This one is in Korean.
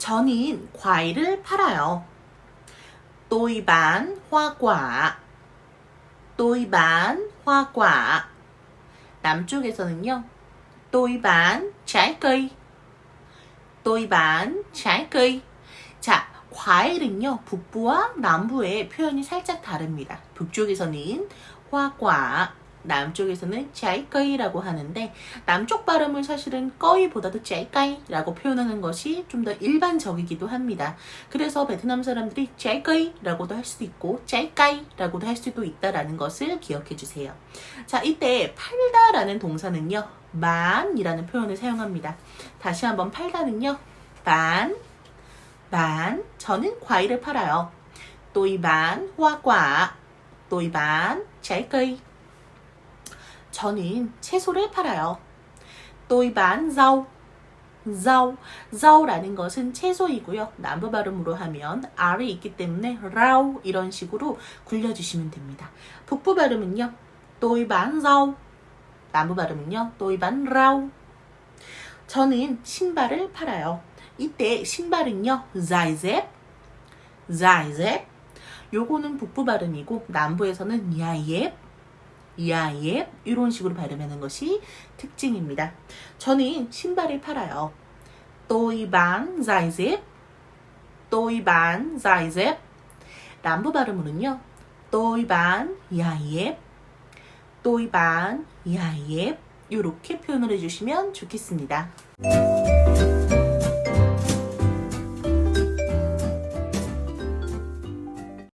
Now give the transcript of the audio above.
저는 과일을 팔아요. tôi bán hoa quả. 남쪽에서는요. bán trái bán trái. 자, 과일은요. 북부와 남부의 표현이 살짝 다릅니다. 북쪽에서는 화과, 남쪽에서는 짜이꺼이라고 하는데 남쪽 발음을 사실은 꺼이보다도 짜이까이라고 표현하는 것이 좀 더 일반적이기도 합니다. 그래서 베트남 사람들이 짜이꺼이라고도 할 수도 있고 짜이까이라고도 할 수도 있다라는 것을 기억해 주세요. 자, 이때 팔다라는 동사는요. 만이라는 표현을 사용합니다. 다시 한번 팔다는요. 반, 반, 저는 과일을 팔아요. hoa quả. tôi bán trái cây. 저는 채소를 팔아요. tôi bán rau. rau. rau라는 것은 채소이고요. 남부 발음으로 하면 R이 있기 때문에 rau 이런 식으로 굴려주시면 됩니다. 북부 발음은요. tôi bán rau. 남부 발음은요. tôi bán rau. 저는 신발을 팔아요. 이때 신발은요. dép. 요거는 북부 발음이고 남부에서는 야예, 야예 이런 식으로 발음하는 것이 특징입니다. 저는 신발을 팔아요. tôi bán dài dép. 남부 발음으로는요. 야예, tôi bán 야예 이렇게 표현을 해주시면 좋겠습니다.